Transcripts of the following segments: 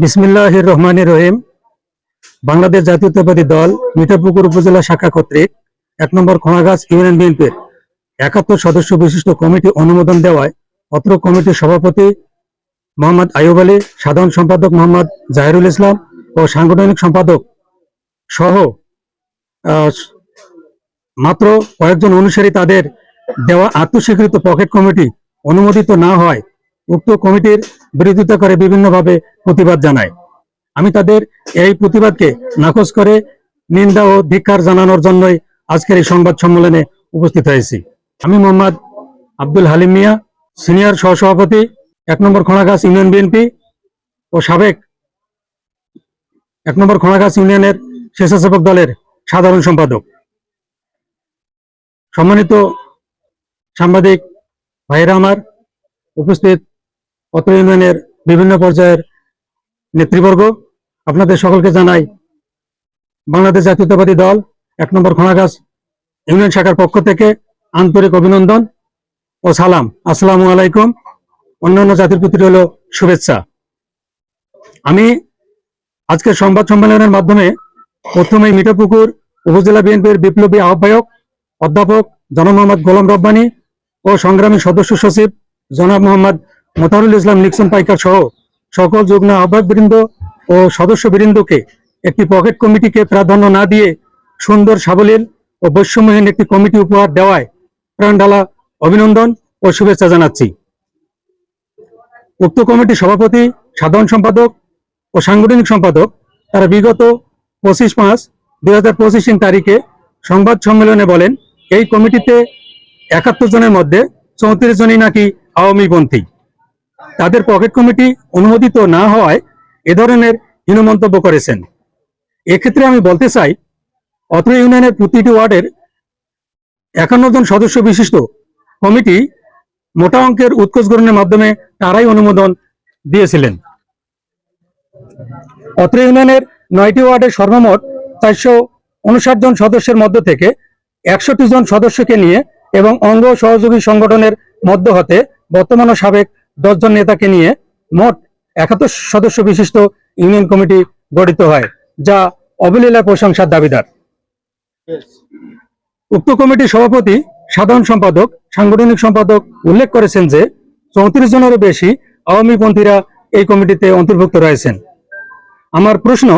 বিসমিল্লাহ রহমান রহিম। বাংলাদেশ জাতীয়তাবাদী দল মিঠাপুকুর উপজেলা শাখা কর্তৃক এক নম্বর খোঁড়াগাছ ইউনিয়ন বিএনপির একাত্তর সদস্য বিশিষ্ট কমিটি অনুমোদন দেওয়ায় অত্র কমিটির সভাপতি মোহাম্মদ আয়ুব আলী, সাধারণ সম্পাদক মোহাম্মদ জাহিরুল ইসলাম ও সাংগঠনিক সম্পাদক সহ মাত্র কয়েকজন অনুসারী তাদের দেওয়া আত্মস্বীকৃত পকেট কমিটি অনুমোদিত না হয়। উক্ত কমিটির বিরোধিতা করে বিভিন্নভাবে প্রতিবাদ জানায়। আমি তাদের এই প্রতিবাদকে নাকচ করে নিন্দা ও ধিক্কার জানানোর জন্যই আজকের এই সংবাদ সম্মেলনে উপস্থিত হয়েছি। আমি মোহাম্মদ আব্দুল হালিম মিয়া, সিনিয়র সহসভাপতি, এক নম্বর খোঁড়াগাছ ইউনিয়ন বিএনপি ও সাবেক এক নম্বর খোঁড়াগাছ ইউনিয়নের স্বেচ্ছাসেবক দলের সাধারণ সম্পাদক। সম্মানিত সাংবাদিক ভাইরা আমার, উপস্থিত অত্র ইউনিয়নের বিভিন্ন পর্যায়ের নেতৃবর্গ। আপনাদের সকলকে জানাই, বাংলাদেশ জাতীয়তাবাদী দল, এক নম্বর খোঁড়াগাছ ইউনিয়ন শাখার পক্ষ থেকে আন্তরিক অভিনন্দন ও সালাম। আসসালামু আলাইকুম। অন্যান্য জাতির প্রতি হল শুভেচ্ছা। আমি আজকের সংবাদ সম্মেলনের মাধ্যমে প্রথমে মিঠাপুকুর উপজেলা বিএনপির বিপ্লবী আহ্বায়ক, অধ্যাপক জনাব মোহাম্মদ গোলাম রব্বানী ও সংগ্রামী সদস্য সচিব জনাব মোহাম্মদ মোতারুল ইসলাম নিক্সন পাইকার সহ সকল যুগ্ম আহ্বায়ক বৃন্দ ও সদস্য বৃন্দকে একটি পকেট কমিটিকে প্রাধান্য না দিয়ে সুন্দর, সাবলীল ও বৈষম্যহীন একটি কমিটি উপহার দেওয়ায় প্রাণঢালা অভিনন্দন ও শুভেচ্ছা জানাচ্ছি। উক্ত কমিটির সভাপতি, সাধারণ সম্পাদক ও সাংগঠনিক সম্পাদক তারা বিগত পঁচিশ পাঁচ দুই হাজার পঁচিশ তারিখে সংবাদ সম্মেলনে বলেন, এই কমিটিতে একাত্তর জনের মধ্যে চৌত্রিশ জনই নাকি আওয়ামীপন্থী তাদের পকেট কমিটি অনুমোদিত না হওয়ায় এ ধরনের হীন মন্তব্য করেছেন। এক্ষেত্রে আমি বলতে চাই, অত্র ইউনিয়নের প্রতিটি ওয়ার্ডের একান্ন জন সদস্য বিশিষ্ট কমিটি মোটা অঙ্কের উৎকোচ গ্রহণের মাধ্যমে তারাই অনুমোদন দিয়েছিলেন। অত্র ইউনিয়নের নয়টি ওয়ার্ডের সর্বমোট চারশো উনষাট জন সদস্যের মধ্য থেকে একষট্টি জন সদস্যকে নিয়ে এবং অঙ্গ সহযোগী সংগঠনের মধ্য হতে বর্তমান সাবেক দশজন নেতাকে নিয়ে মোট একাত্তর সদস্য বিশিষ্ট ইউনিয়ন কমিটি গঠিত হয়, যা অবলীলা প্রশংসার দাবিদার। উক্ত কমিটির সভাপতি সাধারণ সম্পাদক, সাংগঠনিক সম্পাদক উল্লেখ করেছেন যে চৌত্রিশ জনেরও বেশি আওয়ামীপন্থীরা এই কমিটিতে অন্তর্ভুক্ত রয়েছেন। আমার প্রশ্ন,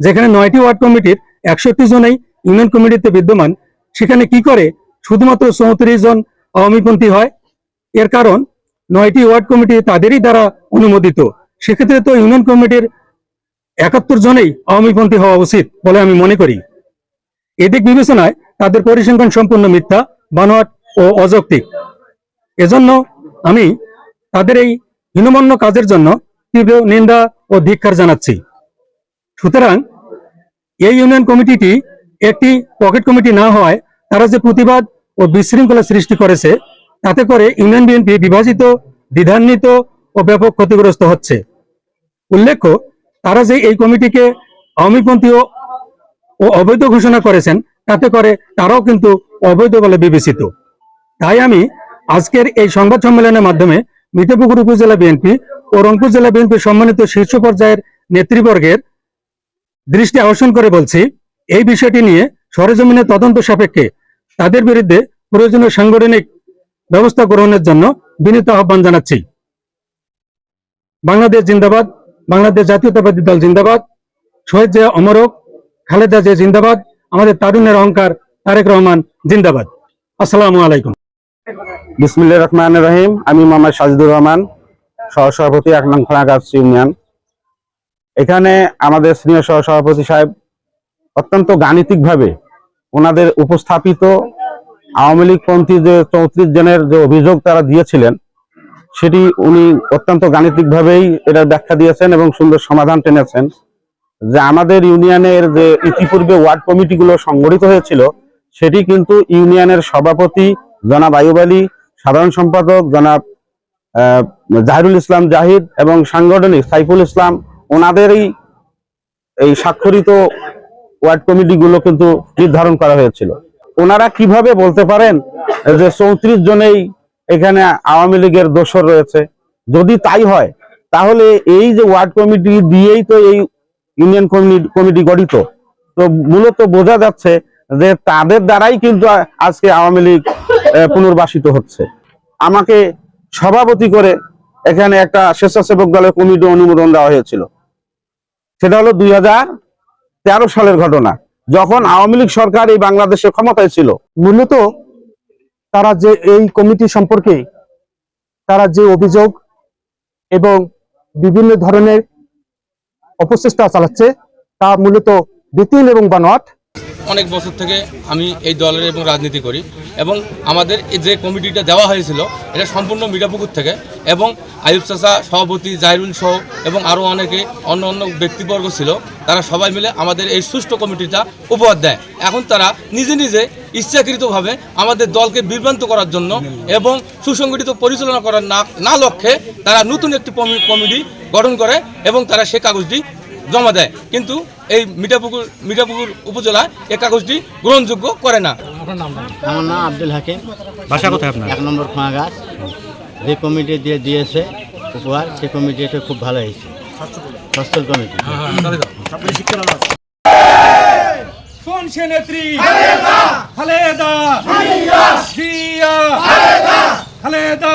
যেখানে নয়টি ওয়ার্ড কমিটির একষট্টি জনেই ইউনিয়ন কমিটিতে বিদ্যমান, সেখানে কি করে শুধুমাত্র চৌত্রিশ জন আওয়ামীপন্থী হয়? এর কারণ নয়টি ওয়ার্ড কমিটি তাদেরই দ্বারা অনুমোদিত। সেক্ষেত্রে তো ইউনিয়ন কমিটির একাত্তর জনেই আওয়ামীপন্থী হওয়া উচিত বলে আমি মনে করি। এদিক বিবেচনায় তাদের পরিসংখ্যান সম্পূর্ণ মিথ্যা, বানোয়াট ও অযৌক্তিক। এজন্য আমি তাদের এই হীনমন্য কাজের জন্য তীব্র নিন্দা ও ধিক্ষার জানাচ্ছি। সুতরাং এই ইউনিয়ন কমিটিটি একটি পকেট কমিটি না হওয়ায় তারা যে প্রতিবাদ ও বিশৃঙ্খলা সৃষ্টি করেছে তাতে করে ইউনিয়ন বিএনপি বিভাজিত, দ্বিধান্বিত ও ব্যাপক ক্ষতিগ্রস্ত হচ্ছে। উল্লেখ্য, তারা যে এই কমিটিকে আওয়ামীপন্থী ও অবৈধ ঘোষণা করেছেন, তাতে করে তারাও কিন্তু অবৈধ বলে বিবেচিত। তাই আমি আজকের এই সংবাদ সম্মেলনের মাধ্যমে মিঠাপুকুর উপজেলা বিএনপি ও রংপুর জেলা বিএনপির সম্মানিত শীর্ষ পর্যায়ের নেতৃবর্গের দৃষ্টি আকর্ষণ করে বলছি, এই বিষয়টি নিয়ে সরেজমিনে তদন্ত সাপেক্ষে তাদের বিরুদ্ধে প্রয়োজনীয় সাংগঠনিক ব্যবস্থা গ্রহণের জন্য বিনীত আহ্বান জানাচ্ছি। বাংলাদেশ জিন্দাবাদ, বাংলাদেশ জাতীয়তাবাদী দল জিন্দাবাদ, শহীদ জিয়া অমরক খালেদা জিয়া জিন্দাবাদ, আমাদের তারুণ্যের অহংকার তারেক রহমান জিন্দাবাদ। আসসালামু আলাইকুম। বিসমুল্লাহ রহমান রহিম, আমি মোহাম্মদ সাজিদুর রহমান, সহসভাপতি এক নং খোলাগাছ ইউনিয়ন। এখানে আমাদের সিনিয়র সহসভাপতি সাহেব অত্যন্ত গাণিতিকভাবে ওনাদের উপস্থাপিত আওয়ামী লীগ পন্থী যে চৌত্রিশ জনের যে অভিযোগ তারা দিয়েছিলেন, সেটি উনি অত্যন্ত গাণিতিকভাবেই এটার ব্যাখ্যা দিয়েছেন এবং সুন্দর সমাধান টেনেছেন। যে আমাদের ইউনিয়নের যে ইতিপূর্বে ওয়ার্ড কমিটিগুলো সংগঠিত হয়েছিল, সেটি কিন্তু ইউনিয়নের সভাপতি জনাব আয়ুব আলী, সাধারণ সম্পাদক জনাব জাহিরুল ইসলাম জাহিদ এবং সাংগঠনিক সাইফুল ইসলাম, ওনাদেরই এই স্বাক্ষরিত ওয়ার্ড কমিটিগুলো কিন্তু নির্ধারণ করা হয়েছিল। ওনারা কীভাবে বলতে পারেন যে চৌত্রিশ জনেই এখানে আওয়ামী লীগের দোষর রয়েছে? যদি তাই হয়, তাহলে এই যে ওয়ার্ড কমিটি দিয়েই তো এই ইউনিয়ন কমিটি গঠিত। তো মূলত বোঝা যাচ্ছে যে তাদের দ্বারাই কিন্তু আজকে আওয়ামী লীগ পুনর্বাসিত হচ্ছে। আমাকে সভাপতি করে এখানে একটা স্বেচ্ছাসেবক দলের কমিটি অনুমোদন দেওয়া হয়েছিল। সেটা হলো দুই সালের ঘটনা। যখন আওয়ামী লীগ সরকার এই বাংলাদেশে ক্ষমতায় ছিল, মূলত তারা যে এই কমিটি সম্পর্কে তারা যে অভিযোগ এবং বিভিন্ন ধরনের অপচেষ্টা চালাচ্ছে, তা মূলত বিতিল এবং বানোয়াট। অনেক বছর থেকে আমি এই দলের এবং রাজনীতি করি এবং আমাদের যে কমিটিটা দেওয়া হয়েছিল, এটা সম্পূর্ণ মিঠাপুকুর থেকে এবং আয়ুব চাষা সভাপতি জাহিরুল সহ এবং আরও অনেকে, অন্য অন্য ব্যক্তিবর্গ ছিল, তারা সবাই মিলে আমাদের এই সুষ্ঠু কমিটিটা উপহার দেয়। এখন তারা নিজে নিজে ইচ্ছাকৃতভাবে আমাদের দলকে বিভ্রান্ত করার জন্য এবং সুসংগঠিত পরিচালনা করার না না লক্ষ্যে তারা নতুন একটি কমিটি গঠন করে এবং তারা সে কাগজটি জমা দেয়। কিন্তু এই মিঠাপুকুর মিঠাপুকুর উপজেলা এই কাগজটি গ্রহণযোগ্য করে না। আমার নাম আব্দুল হাকিম। ভাষা কোথায় আপনার? এক নম্বর খোঁয়া গাছ। যে কমিটি দিয়ে দিয়েছে উপহার সেই কমিটিটা খুব ভালো হয়েছে। সচ্ছল কমিটি। কোন সে নেত্রী? খালেদা। জিয়া। খালেদা।